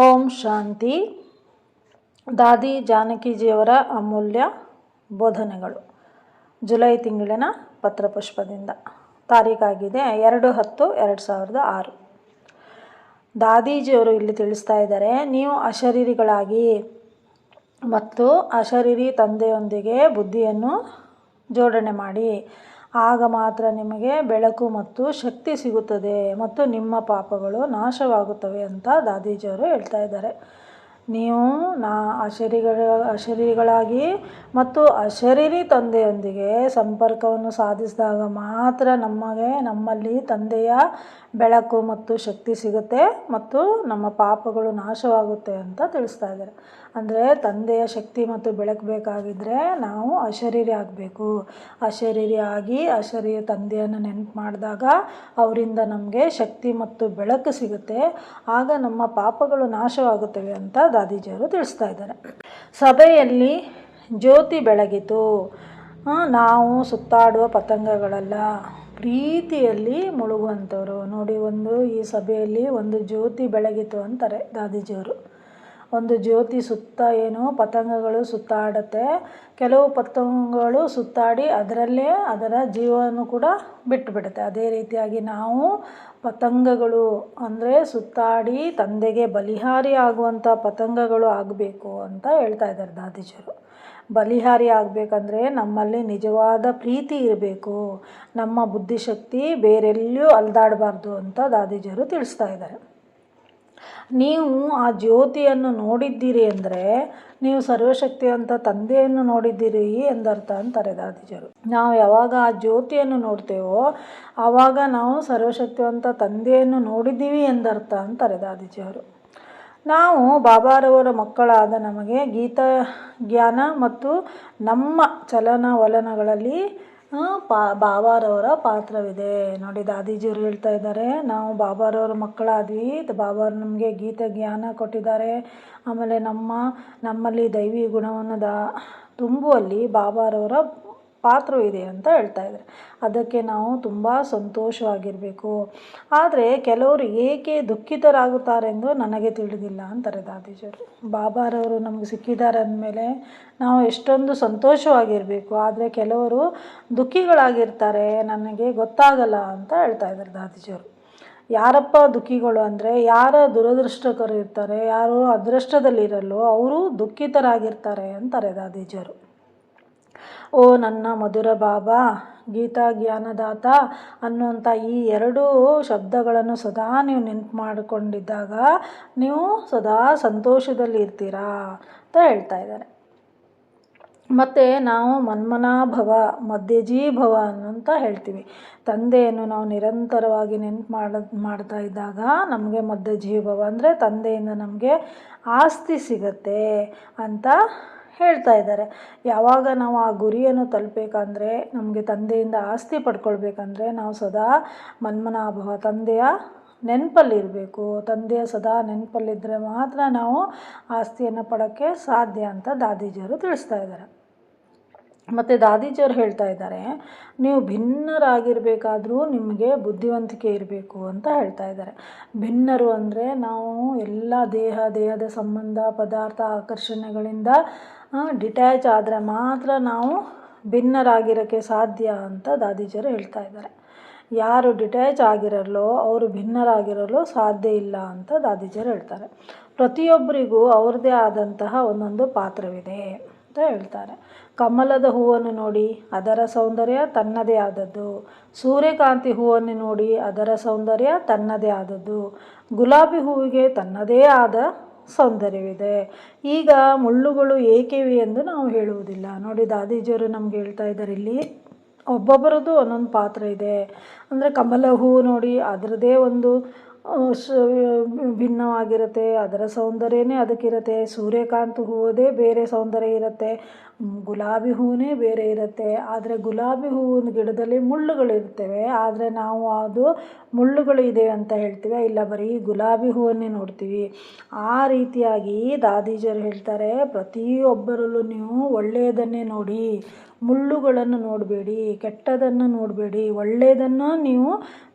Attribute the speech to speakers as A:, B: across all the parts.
A: ಓಂ ಶಾಂತಿ. ದಾದಿ ಜಾನಕಿಜಿಯವರ ಅಮೂಲ್ಯ ಬೋಧನೆಗಳು. ಜುಲೈ ತಿಂಗಳಿನ ಪತ್ರಪುಷ್ಪದಿಂದ. ತಾರೀಕಾಗಿದೆ ಎರಡು ಹತ್ತು ಎರಡು ಸಾವಿರದ ಆರು. ದಾದೀಜಿಯವರು ಇಲ್ಲಿ ತಿಳಿಸ್ತಾ ಇದ್ದಾರೆ, ನೀವು ಅಶರೀರಿಗಳಾಗಿ ಮತ್ತು ಅಶರೀರಿ ತಂದೆಯೊಂದಿಗೆ ಬುದ್ಧಿಯನ್ನು ಜೋಡಣೆ ಮಾಡಿ ಆಗ ಮಾತ್ರ ನಿಮಗೆ ಬೆಳಕು ಮತ್ತು ಶಕ್ತಿ ಸಿಗುತ್ತದೆ ಮತ್ತು ನಿಮ್ಮ ಪಾಪಗಳು ನಾಶವಾಗುತ್ತವೆ ಅಂತ ದಾದೀಜಿಯವರು ಹೇಳ್ತಾ ಇದ್ದಾರೆ. ನೀವು ನಾ ಅಶರೀರಿಗಳ ಅಶರೀರಿಗಳಾಗಿ ಮತ್ತು ಅಶರೀರಿ ತಂದೆಯೊಂದಿಗೆ ಸಂಪರ್ಕವನ್ನು ಸಾಧಿಸಿದಾಗ ಮಾತ್ರ ನಮಗೆ, ನಮ್ಮಲ್ಲಿ ತಂದೆಯ ಬೆಳಕು ಮತ್ತು ಶಕ್ತಿ ಸಿಗುತ್ತೆ ಮತ್ತು ನಮ್ಮ ಪಾಪಗಳು ನಾಶವಾಗುತ್ತೆ ಅಂತ ತಿಳಿಸ್ತಾ ಇದ್ದಾರೆ. ಅಂದರೆ ತಂದೆಯ ಶಕ್ತಿ ಮತ್ತು ಬೆಳಕು ಬೇಕಾಗಿದ್ದರೆ ನಾವು ಅಶರೀರಿ ಆಗಬೇಕು. ಅಶರೀರಿ ಆಗಿ ಅಶರೀರ ತಂದೆಯನ್ನು ನೆನಪು ಮಾಡಿದಾಗ ಅವರಿಂದ ನಮಗೆ ಶಕ್ತಿ ಮತ್ತು ಬೆಳಕು ಸಿಗುತ್ತೆ. ಆಗ ನಮ್ಮ ಪಾಪಗಳು ನಾಶವಾಗುತ್ತವೆ ಅಂತ ದಾದೀಜಿಯವರು ತಿಳಿಸ್ತಾ ಇದ್ದಾರೆ. ಸಭೆಯಲ್ಲಿ ಜ್ಯೋತಿ ಬೆಳಗಿತು. ನಾವು ಸುತ್ತಾಡುವ ಪತಂಗಗಳಲ್ಲ. ಪ್ರೀತಿಯಲ್ಲಿ ಮುಳುಗುವಂಥವ್ರು. ನೋಡಿ, ಒಂದು ಈ ಸಭೆಯಲ್ಲಿ ಒಂದು ಜ್ಯೋತಿ ಬೆಳಗಿತು ಅಂತಾರೆ ದಾದೀಜಿಯವರು. ಒಂದು ಜ್ಯೋತಿ ಸುತ್ತ ಏನು ಪತಂಗಗಳು ಸುತ್ತಾಡುತ್ತೆ. ಕೆಲವು ಪತಂಗಗಳು ಸುತ್ತಾಡಿ ಅದರಲ್ಲೇ ಅದರ ಜೀವವನ್ನು ಕೂಡ ಬಿಟ್ಟುಬಿಡುತ್ತೆ ಅದೇ ರೀತಿಯಾಗಿ ನಾವು ಪತಂಗಗಳು ಅಂದರೆ ಸುತ್ತಾಡಿ ತಂದೆಗೆ ಬಲಿಹಾರಿ ಆಗುವಂಥ ಪತಂಗಗಳು ಆಗಬೇಕು ಅಂತ ಹೇಳ್ತಾ ಇದ್ದಾರೆ ದಾದೀಜರು ಬಲಿಹಾರಿ ಆಗಬೇಕಂದ್ರೆ ನಮ್ಮಲ್ಲಿ ನಿಜವಾದ ಪ್ರೀತಿ ಇರಬೇಕು. ನಮ್ಮ ಬುದ್ಧಿಶಕ್ತಿ ಬೇರೆಲ್ಲೂ ಅಲ್ದಾಡಬಾರ್ದು ಅಂತ ದಾದೀಜರು ತಿಳಿಸ್ತಾ ಇದ್ದಾರೆ. ನೀವು ಆ ಜ್ಯೋತಿಯನ್ನು ನೋಡಿದ್ದೀರಿ ಅಂದರೆ ನೀವು ಸರ್ವಶಕ್ತಿವಂತ ತಂದೆಯನ್ನು ನೋಡಿದ್ದೀರಿ ಎಂದರ್ಥ ಅಂತಾರೆ ದಾದಿಜರು ನಾವು ಯಾವಾಗ ಆ ಜ್ಯೋತಿಯನ್ನು ನೋಡ್ತೇವೋ ಆವಾಗ ನಾವು ಸರ್ವಶಕ್ತಿವಂತ ತಂದೆಯನ್ನು ನೋಡಿದ್ದೀವಿ ಎಂದರ್ಥ ಅಂತಾರೆ ದಾದಿಜರು ನಾವು ಬಾಬಾರವರ ಮಕ್ಕಳಾದ ನಮಗೆ ಗೀತಾ ಜ್ಞಾನ ಮತ್ತು ನಮ್ಮ ಚಲನವಲನಗಳಲ್ಲಿ ಪಾ, ಬಾಬಾರವರ ಪಾತ್ರವಿದೆ. ನೋಡಿ ದಾದೀಜಿಯವರು ಹೇಳ್ತಾ ಇದ್ದಾರೆ, ನಾವು ಬಾಬಾರವರ ಮಕ್ಕಳಾದ್ವಿ. ಬಾಬಾರು ನಮಗೆ ಗೀತೆ ಜ್ಞಾನ ಕೊಟ್ಟಿದ್ದಾರೆ. ಆಮೇಲೆ ನಮ್ಮ, ನಮ್ಮಲ್ಲಿ ದೈವಿ ಗುಣವನ್ನು ತುಂಬುವಲ್ಲಿ ಬಾಬಾರವರ ಪಾತ್ರವಿದೆ ಅಂತ ಹೇಳ್ತಾ ಇದ್ದಾರೆ. ಅದಕ್ಕೆ ನಾವು ತುಂಬ ಸಂತೋಷವಾಗಿರಬೇಕು. ಆದರೆ ಕೆಲವರು ಏಕೆ ದುಃಖಿತರಾಗುತ್ತಾರೆಂದು ನನಗೆ ತಿಳಿದಿಲ್ಲ ಅಂತಾರೆ ದಾದೀಜರು ಬಾಬಾರವರು ನಮಗೆ ಸಿಕ್ಕಿದ್ದಾರೆ ಅಂದಮೇಲೆ ನಾವು ಎಷ್ಟೊಂದು ಸಂತೋಷವಾಗಿರಬೇಕು. ಆದರೆ ಕೆಲವರು ದುಃಖಿಗಳಾಗಿರ್ತಾರೆ, ನನಗೆ ಗೊತ್ತಾಗಲ್ಲ ಅಂತ ಹೇಳ್ತಾ ಇದ್ದಾರೆ ದಾದೀಜರು ಯಾರಪ್ಪ ದುಃಖಿಗಳು ಅಂದರೆ ಯಾರ ದುರದೃಷ್ಟಕರು ಇರ್ತಾರೆ, ಯಾರು ಅದೃಷ್ಟದಲ್ಲಿರಲ್ಲೋ ಅವರು ದುಃಖಿತರಾಗಿರ್ತಾರೆ ಅಂತಾರೆ ದಾದೀಜಿಯವರು ಓ ನನ್ನ ಮಧುರ ಬಾಬಾ, ಗೀತಾ ಜ್ಞಾನದಾತ ಅನ್ನುವಂಥ ಈ ಎರಡೂ ಶಬ್ದಗಳನ್ನು ಸದಾ ನೀವು ನೆನಪು ಮಾಡಿಕೊಂಡಿದ್ದಾಗ ನೀವು ಸದಾ ಸಂತೋಷದಲ್ಲಿ ಇರ್ತೀರಾ ಅಂತ ಹೇಳ್ತಾ ಇದ್ದಾರೆ. ಮತ್ತು ನಾವು ಮನ್ಮನಾಭವ, ಮಧ್ಯಜೀಭವ ಅಂತ ಹೇಳ್ತೀವಿ. ತಂದೆಯನ್ನು ನಾವು ನಿರಂತರವಾಗಿ ನೆನಪು ಮಾಡ, ಮಾಡ್ತಾ ಇದ್ದಾಗ ನಮಗೆ ಮಧ್ಯಜೀಭವ ಅಂದರೆ ತಂದೆಯಿಂದ ನಮಗೆ ಆಸ್ತಿ ಸಿಗತ್ತೆ ಅಂತ ಹೇಳ್ತಾ ಇದ್ದಾರೆ. ಯಾವಾಗ ನಾವು ಆ ಗುರಿಯನ್ನು ತಲುಪಬೇಕಂದ್ರೆ, ನಮಗೆ ತಂದೆಯಿಂದ ಆಸ್ತಿ ಪಡ್ಕೊಳ್ಬೇಕಂದ್ರೆ ನಾವು ಸದಾ ಮನ್ಮನಾಭವ, ತಂದೆಯ ನೆನಪಲ್ಲಿರಬೇಕು ತಂದೆಯ ಸದಾ ನೆನಪಲ್ಲಿದ್ದರೆ ಮಾತ್ರ ನಾವು ಆಸ್ತಿಯನ್ನು ಪಡೋಕ್ಕೆ ಸಾಧ್ಯ ಅಂತ ದಾದೀಜಿಯವರು ತಿಳಿಸ್ತಾ ಇದ್ದಾರೆ. ಮತ್ತು ದಾದೀಜಿಯವರು ಹೇಳ್ತಾ ಇದ್ದಾರೆ, ನೀವು ಭಿನ್ನರಾಗಿರಬೇಕಾದ್ರೂ ನಿಮಗೆ ಬುದ್ಧಿವಂತಿಕೆ ಇರಬೇಕು ಅಂತ ಹೇಳ್ತಾ ಇದ್ದಾರೆ. ಭಿನ್ನರು ಅಂದರೆ ನಾವು ಎಲ್ಲ ದೇಹ, ದೇಹದ ಸಂಬಂಧ, ಪದಾರ್ಥ ಆಕರ್ಷಣೆಗಳಿಂದ ಡಿಟ್ಯಾಚ್ ಆದರೆ ಮಾತ್ರ ನಾವು ಭಿನ್ನರಾಗಿರೋಕ್ಕೆ ಸಾಧ್ಯ ಅಂತ ದಾದೀಜಿಯವರು ಹೇಳ್ತಾ ಇದ್ದಾರೆ. ಯಾರು ಡಿಟ್ಯಾಚ್ ಆಗಿರಲ್ಲೋ, ಅವರು ಭಿನ್ನರಾಗಿರಲು ಸಾಧ್ಯ ಇಲ್ಲ ಅಂತ ದಾದೀಜಿಯವರು ಹೇಳ್ತಾರೆ. ಪ್ರತಿಯೊಬ್ಬರಿಗೂ ಅವ್ರದ್ದೇ ಆದಂತಹ ಒಂದೊಂದು ಪಾತ್ರವಿದೆ. ಅಂತ ಹೇಳ್ತಾರೆ. ಕಮಲದ ಹೂವನ್ನು ನೋಡಿ ಅದರ ಸೌಂದರ್ಯ ತನ್ನದೇ ಆದದ್ದು. ಸೂರ್ಯಕಾಂತಿ ಹೂವನ್ನು ನೋಡಿ ಅದರ ಸೌಂದರ್ಯ ತನ್ನದೇ ಆದದ್ದು. ಗುಲಾಬಿ ಹೂವಿಗೆ ತನ್ನದೇ ಆದ ಸೌಂದರ್ಯವಿದೆ. ಈಗ ಮುಳ್ಳುಗಳು ಏಕೆವೆ ಎಂದು ನಾವು ಹೇಳುವುದಿಲ್ಲ. ನೋಡಿ, ದಾದೀಜಿಯವರು ನಮ್ಗೆ ಹೇಳ್ತಾ ಇದ್ದಾರೆ, ಇಲ್ಲಿ ಒಬ್ಬೊಬ್ಬರದ್ದು ಒಂದೊಂದು ಪಾತ್ರ ಇದೆ. ಅಂದರೆ ಕಮಲ ಹೂವು ನೋಡಿ ಅದರದೇ ಒಂದು ಭಿನ್ನವಾಗಿರುತ್ತೆ, ಅದರ ಸೌಂದರ್ಯನೇ ಅದಕ್ಕಿರುತ್ತೆ. ಸೂರ್ಯಕಾಂತಿ ಹೂವುದೇ ಬೇರೆ ಸೌಂದರ್ಯ ಇರುತ್ತೆ ಗುಲಾಬಿ ಹೂವೇ ಬೇರೆ ಇರುತ್ತೆ. ಆದರೆ ಗುಲಾಬಿ ಹೂವಿನ ಗಿಡದಲ್ಲಿ ಮುಳ್ಳುಗಳಿರ್ತವೆ ಆದರೆ ನಾವು ಅದು ಮುಳ್ಳುಗಳು ಇದೆ ಅಂತ ಹೇಳ್ತೀವಿ, ಇಲ್ಲ ಬರೀ ಗುಲಾಬಿ ಹೂವನ್ನೇ ನೋಡ್ತೀವಿ. ಆ ರೀತಿಯಾಗಿ ದಾದೀಜರು ಹೇಳ್ತಾರೆ, ಪ್ರತಿಯೊಬ್ಬರಲ್ಲೂ ನೀವು ಒಳ್ಳೆಯದನ್ನೇ ನೋಡಿ. ಮುಳ್ಳುಗಳನ್ನು ನೋಡಬೇಡಿ ಕೆಟ್ಟದನ್ನು ನೋಡಬೇಡಿ, ಒಳ್ಳೆಯದನ್ನು ನೀವು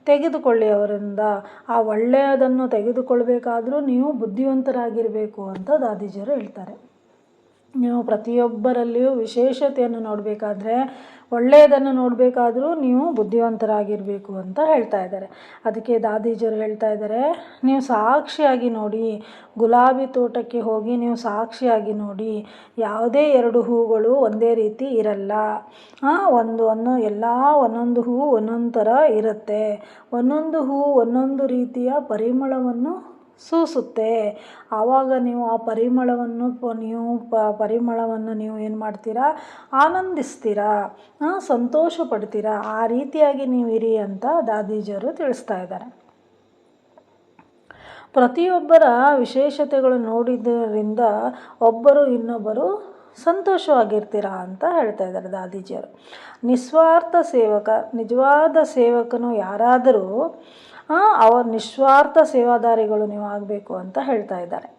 A: ತೆಗೆದುಕೊಳ್ಳಿ ಅವರಿಂದ. ಆ ಒಳ್ಳೆಯದನ್ನು ತೆಗೆದುಕೊಳ್ಳಬೇಕಾದ್ರೂ ನೀವು ಬುದ್ಧಿವಂತರಾಗಿರಬೇಕು ಅಂತ ದಾದೀಜರು ಹೇಳ್ತಾರೆ. ನೀವು ಪ್ರತಿಯೊಬ್ಬರಲ್ಲಿಯೂ ವಿಶೇಷತೆಯನ್ನು ನೋಡಬೇಕಾದ್ರೆ ಒಳ್ಳೆಯದನ್ನು ನೋಡಬೇಕಾದರೂ ನೀವು ಬುದ್ಧಿವಂತರಾಗಿರಬೇಕು ಅಂತ ಹೇಳ್ತಾ ಇದ್ದಾರೆ. ಅದಕ್ಕೆ ದಾದೀಜರು ಹೇಳ್ತಾ ಇದ್ದಾರೆ, ನೀವು ಸಾಕ್ಷಿಯಾಗಿ ನೋಡಿ, ಗುಲಾಬಿ ತೋಟಕ್ಕೆ ಹೋಗಿ ನೀವು ಸಾಕ್ಷಿಯಾಗಿ ನೋಡಿ, ಯಾವುದೇ ಎರಡು ಹೂಗಳು ಒಂದೇ ರೀತಿ ಇರಲ್ಲ. ಒಂದು ಒಂದು, ಎಲ್ಲ ಒಂದೊಂದು ಹೂವು ಒಂದೊಂದು ಥರ ಇರುತ್ತೆ. ಒಂದೊಂದು ಹೂವು ಒಂದೊಂದು ರೀತಿಯ ಪರಿಮಳವನ್ನು ಸೂಸುತ್ತೆ. ಆವಾಗ ನೀವು ಆ ಪರಿಮಳವನ್ನು ಪ, ನೀವು ಪರಿಮಳವನ್ನು ನೀವು ಏನು ಮಾಡ್ತೀರಾ? ಆನಂದಿಸ್ತೀರಾ? ಸಂತೋಷ ಪಡ್ತೀರಾ ಆ ರೀತಿಯಾಗಿ ನೀವು ಇರಿ ಅಂತ ದಾದೀಜರು ತಿಳಿಸ್ತಾ ಇದ್ದಾರೆ. ಪ್ರತಿಯೊಬ್ಬರ ವಿಶೇಷತೆಗಳು ನೋಡಿದ್ದರಿಂದ ಒಬ್ಬರು ಇನ್ನೊಬ್ಬರು ಸಂತೋಷವಾಗಿರ್ತೀರಾ ಅಂತ ಹೇಳ್ತಾ ಇದ್ದಾರೆ ದಾದೀಜಿಯರು ನಿಸ್ವಾರ್ಥ ಸೇವಕ, ನಿಜವಾದ ಸೇವಕನು ಯಾರಾದರೂ ಅವ ನಿಸ್ವಾರ್ಥ ಸೇವಾದಾರಿಗಳು ನೀವು ಆಗಬೇಕು ಅಂತ ಹೇಳ್ತಾ ಇದ್ದಾರೆ.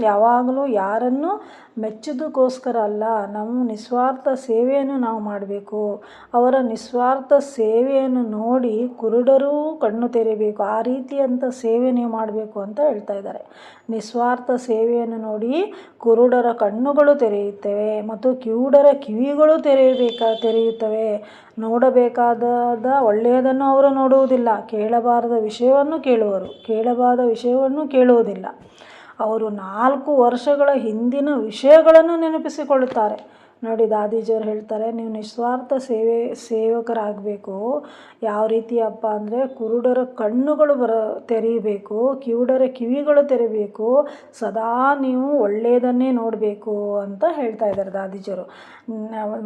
A: ಯಾವಾಗಲೂ ಯಾರನ್ನು ಮೆಚ್ಚೋದಕ್ಕೋಸ್ಕರ ಅಲ್ಲ. ನಮ್ಮ ನಿಸ್ವಾರ್ಥ ಸೇವೆಯನ್ನು ನಾವು ಮಾಡಬೇಕು. ಅವರ ನಿಸ್ವಾರ್ಥ ಸೇವೆಯನ್ನು ನೋಡಿ ಕುರುಡರೂ ಕಣ್ಣು ತೆರೆಯಬೇಕು. ಆ ರೀತಿಯಂಥ ಸೇವೆ ನೀವು ಮಾಡಬೇಕು ಅಂತ ಹೇಳ್ತಾ ಇದ್ದಾರೆ. ನಿಸ್ವಾರ್ಥ ಸೇವೆಯನ್ನು ನೋಡಿ ಕುರುಡರ ಕಣ್ಣುಗಳು ತೆರೆಯುತ್ತವೆ ಮತ್ತು ಕಿವುಡರ ಕಿವಿಗಳು ತೆರೆಯಬೇಕಾ, ತೆರೆಯುತ್ತವೆ. ನೋಡಬೇಕಾದ ಒಳ್ಳೆಯದನ್ನು ಅವರು ನೋಡುವುದಿಲ್ಲ. ಕೇಳಬಾರದ ವಿಷಯವನ್ನು ಕೇಳುವರು. ಕೇಳಬಾರದ ವಿಷಯವನ್ನು ಕೇಳುವುದಿಲ್ಲ. ಅವರು ನಾಲ್ಕು ವರ್ಷಗಳ ಹಿಂದಿನ ವಿಷಯಗಳನ್ನು ನೆನಪಿಸಿಕೊಳ್ಳುತ್ತಾರೆ. ನೋಡಿ ದಾದೀಜಿಯವ್ರು ಹೇಳ್ತಾರೆ, ನೀವು ನಿಸ್ವಾರ್ಥ ಸೇವೆ, ಸೇವಕರಾಗಬೇಕು. ಯಾವ ರೀತಿಯಪ್ಪ ಅಂದರೆ ಕುರುಡರ ಕಣ್ಣುಗಳು ಬರ ತೆರೀಬೇಕು ಕಿವುಡರ ಕಿವಿಗಳು ತೆರಿಬೇಕು ಸದಾ ನೀವು ಒಳ್ಳೆಯದನ್ನೇ ನೋಡಬೇಕು ಅಂತ ಹೇಳ್ತಾ ಇದ್ದಾರೆ ದಾದೀಜಿಯವರು.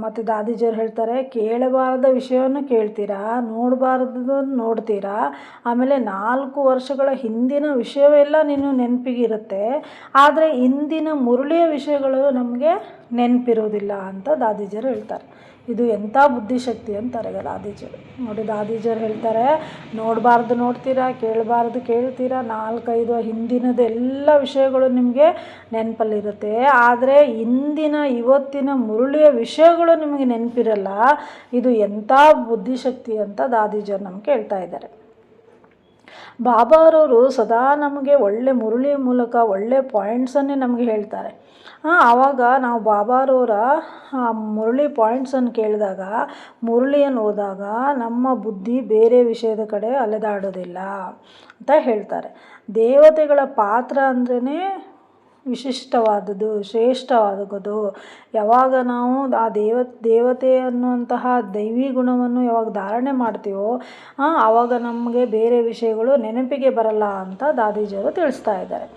A: ಮತ್ತು ದಾದೀಜಿಯವ್ರು ಹೇಳ್ತಾರೆ, ಕೇಳಬಾರದ ವಿಷಯವನ್ನು ಕೇಳ್ತೀರಾ? ನೋಡಬಾರ್ದು ನೋಡ್ತೀರಾ? ಆಮೇಲೆ ನಾಲ್ಕು ವರ್ಷಗಳ ಹಿಂದಿನ ವಿಷಯವೆಲ್ಲ ನೀನು ನೆನಪಿಗಿರುತ್ತೆ. ಆದರೆ ಇಂದಿನ ಮುರುಳಿಯ ವಿಷಯಗಳು ನಮಗೆ ನೆನಪಿರೋದಿಲ್ಲ ಅಂತ ದಾದೀಜರು ಹೇಳ್ತಾರೆ. ಇದು ಎಂಥ ಬುದ್ಧಿಶಕ್ತಿ ಅಂತಾರೆ ದಾದೀಜರು. ನೋಡಿ ದಾದೀಜರು ಹೇಳ್ತಾರೆ, ನೋಡಬಾರ್ದು ನೋಡ್ತೀರಾ, ಕೇಳಬಾರ್ದು ಕೇಳ್ತೀರಾ, ನಾಲ್ಕೈದು ಹಿಂದಿನದೆಲ್ಲ ವಿಷಯಗಳು ನಿಮಗೆ ನೆನಪಲ್ಲಿರುತ್ತೆ. ಆದರೆ ಇಂದಿನ, ಇವತ್ತಿನ ಮುರುಳಿಯ ವಿಷಯಗಳು ನಿಮಗೆ ನೆನಪಿರಲ್ಲ. ಇದು ಎಂಥ ಬುದ್ಧಿಶಕ್ತಿ ಅಂತ ದಾದೀಜರು ನಮ್ಗೆ ಹೇಳ್ತಾ ಇದ್ದಾರೆ. ಬಾಬಾರವರು ಸದಾ ನಮಗೆ ಒಳ್ಳೆ ಮುರುಳಿ ಮೂಲಕ ಒಳ್ಳೆ ಪಾಯಿಂಟ್ಸನ್ನೇ ನಮಗೆ ಹೇಳ್ತಾರೆ. ಆವಾಗ ನಾವು ಬಾಬಾರವರ ಮುರುಳಿ ಪಾಯಿಂಟ್ಸನ್ನು ಕೇಳಿದಾಗ ಮುರುಳಿಯನ್ನು ಹೋದಾಗ ನಮ್ಮ ಬುದ್ಧಿ ಬೇರೆ ವಿಷಯದ ಕಡೆ ಅಲೆದಾಡೋದಿಲ್ಲ ಅಂತ ಹೇಳ್ತಾರೆ. ದೇವತೆಗಳ ಪಾತ್ರ ಅಂದ್ರೇ ವಿಶಿಷ್ಟವಾದದ್ದು, ಶ್ರೇಷ್ಠವಾದದ್ದು. ಯಾವಾಗ ನಾವು ಆ ದೇವ, ದೇವತೆ ಅನ್ನುವಂತಹ ದೈವಿ ಗುಣವನ್ನು ಯಾವಾಗ ಧಾರಣೆ ಮಾಡ್ತೀವೋ ಆವಾಗ ನಮಗೆ ಬೇರೆ ವಿಷಯಗಳು ನೆನಪಿಗೆ ಬರಲ್ಲ ಅಂತ ದಾದೀಜಿಯವರು ತಿಳಿಸ್ತಾ ಇದ್ದಾರೆ.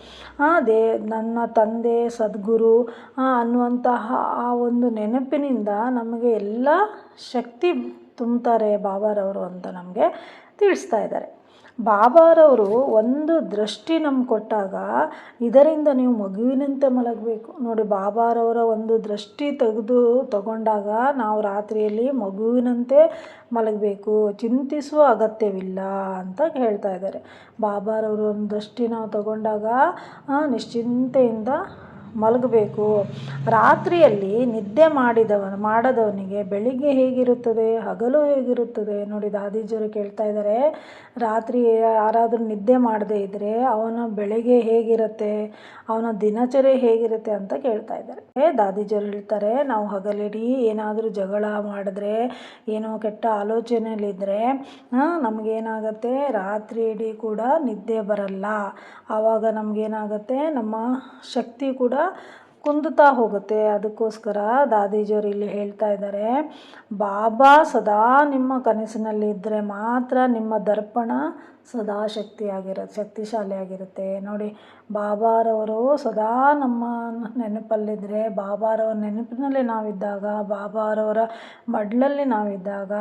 A: ದೇ, ನನ್ನ ತಂದೆ, ಸದ್ಗುರು ಅನ್ನುವಂತಹ ಆ ಒಂದು ನೆನಪಿನಿಂದ ನಮಗೆ ಎಲ್ಲ ಶಕ್ತಿ ತುಂಬ್ತಾರೆ ಬಾಬಾರವರು ಅಂತ ನಮಗೆ ತಿಳಿಸ್ತಾ ಇದ್ದಾರೆ. ಬಾಬಾರವರು ಒಂದು ದೃಷ್ಟಿ ನಮ್ಗೆ ಕೊಟ್ಟಾಗ ಇದರಿಂದ ನೀವು ಮಗುವಿನಂತೆ ಮಲಗಬೇಕು. ನೋಡಿ, ಬಾಬಾರವರ ಒಂದು ದೃಷ್ಟಿ ತೆಗೆದು ತಗೊಂಡಾಗ ನಾವು ರಾತ್ರಿಯಲ್ಲಿ ಮಗುವಿನಂತೆ ಮಲಗಬೇಕು. ಚಿಂತಿಸುವ ಅಗತ್ಯವಿಲ್ಲ ಅಂತ ಹೇಳ್ತಾ ಇದ್ದಾರೆ. ಬಾಬಾರವರು ಒಂದು ದೃಷ್ಟಿ ನಾವು ತಗೊಂಡಾಗ ನಿಶ್ಚಿಂತೆಯಿಂದ ಮಲಗಬೇಕು. ರಾತ್ರಿಯಲ್ಲಿ ನಿದ್ದೆ ಮಾಡಿದವ, ಮಾಡದವನಿಗೆ ಬೆಳಿಗ್ಗೆ ಹೇಗಿರುತ್ತದೆ, ಹಗಲು ಹೇಗಿರುತ್ತದೆ ನೋಡಿ ದಾದೀಜಿಯವರು ಕೇಳ್ತಾ ಇದ್ದಾರೆ. ರಾತ್ರಿ ಯಾರಾದರೂ ನಿದ್ದೆ ಮಾಡದೇ ಇದ್ದರೆ ಅವನ ಬೆಳಿಗ್ಗೆ ಹೇಗಿರುತ್ತೆ, ಅವನ ದಿನಚರಿ ಹೇಗಿರುತ್ತೆ ಅಂತ ಕೇಳ್ತಾ ಇದ್ದಾರೆ. ದಾದೀಜಿಯವರು ಹೇಳ್ತಾರೆ, ನಾವು ಹಗಲಿಡೀ ಏನಾದರೂ ಜಗಳ ಮಾಡಿದ್ರೆ, ಏನೋ ಕೆಟ್ಟ ಆಲೋಚನೆಯಲ್ಲಿದ್ದರೆ ನಮಗೇನಾಗತ್ತೆ ರಾತ್ರಿ ಇಡೀ ಕೂಡ ನಿದ್ದೆ ಬರಲ್ಲ. ಆವಾಗ ನಮಗೇನಾಗತ್ತೆ, ನಮ್ಮ ಶಕ್ತಿ ಕೂಡ ಕುಂದುತ್ತಾ ಹೋಗುತ್ತೆ. ಅದಕ್ಕೋಸ್ಕರ ದಾದೀಜಿಯವರು ಇಲ್ಲಿ ಹೇಳ್ತಾ ಇದ್ದಾರೆ ಬಾಬಾ ಸದಾ ನಿಮ್ಮ ಕನಸಿನಲ್ಲಿ ಮಾತ್ರ ನಿಮ್ಮ ದರ್ಪಣ ಸದಾ ಶಕ್ತಿಯಾಗಿರುತ್ತೆ ಶಕ್ತಿಶಾಲಿಯಾಗಿರುತ್ತೆ. ನೋಡಿ, ಬಾಬಾರವರು ಸದಾ ನಮ್ಮ ನೆನಪಲ್ಲಿದ್ದರೆ ಬಾಬಾರವರ ನೆನಪಿನಲ್ಲಿ ನಾವಿದ್ದಾಗ, ಬಾಬಾರವರ ಮಡ್ಲಲ್ಲಿ ನಾವಿದ್ದಾಗ,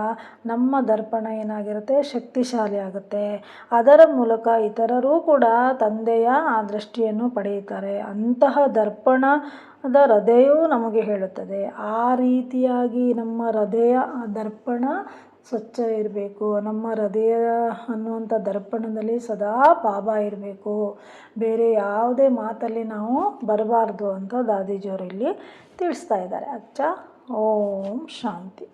A: ನಮ್ಮ ದರ್ಪಣ ಏನಾಗಿರುತ್ತೆ? ಶಕ್ತಿಶಾಲಿ ಆಗುತ್ತೆ ಅದರ ಮೂಲಕ ಇತರರೂ ಕೂಡ ತಂದೆಯ ಆ ದೃಷ್ಟಿಯನ್ನು ಪಡೆಯುತ್ತಾರೆ. ಅಂತಹ ದರ್ಪಣ ದರ್ಪಣದ ಹೃದಯವು ನಮಗೆ ಹೇಳುತ್ತದೆ. ಆ ರೀತಿಯಾಗಿ ನಮ್ಮ ಹೃದಯ ದರ್ಪಣ ಸ್ವಚ್ಛ ಇರಬೇಕು, ನಮ್ಮ ಹೃದಯ ಅನ್ನುವಂಥ ದರ್ಪಣದಲ್ಲಿ ಸದಾ ಬಾಬಾ ಇರಬೇಕು. ಬೇರೆ ಯಾವುದೇ ಮಾತಲ್ಲಿ ನಾವು ಬರಬಾರ್ದು ಅಂತ ದಾದೀಜಿಯವರು ಇಲ್ಲಿ ತಿಳಿಸ್ತಾ ಇದ್ದಾರೆ. ಅಚ್ಚ, ಓಂ ಶಾಂತಿ.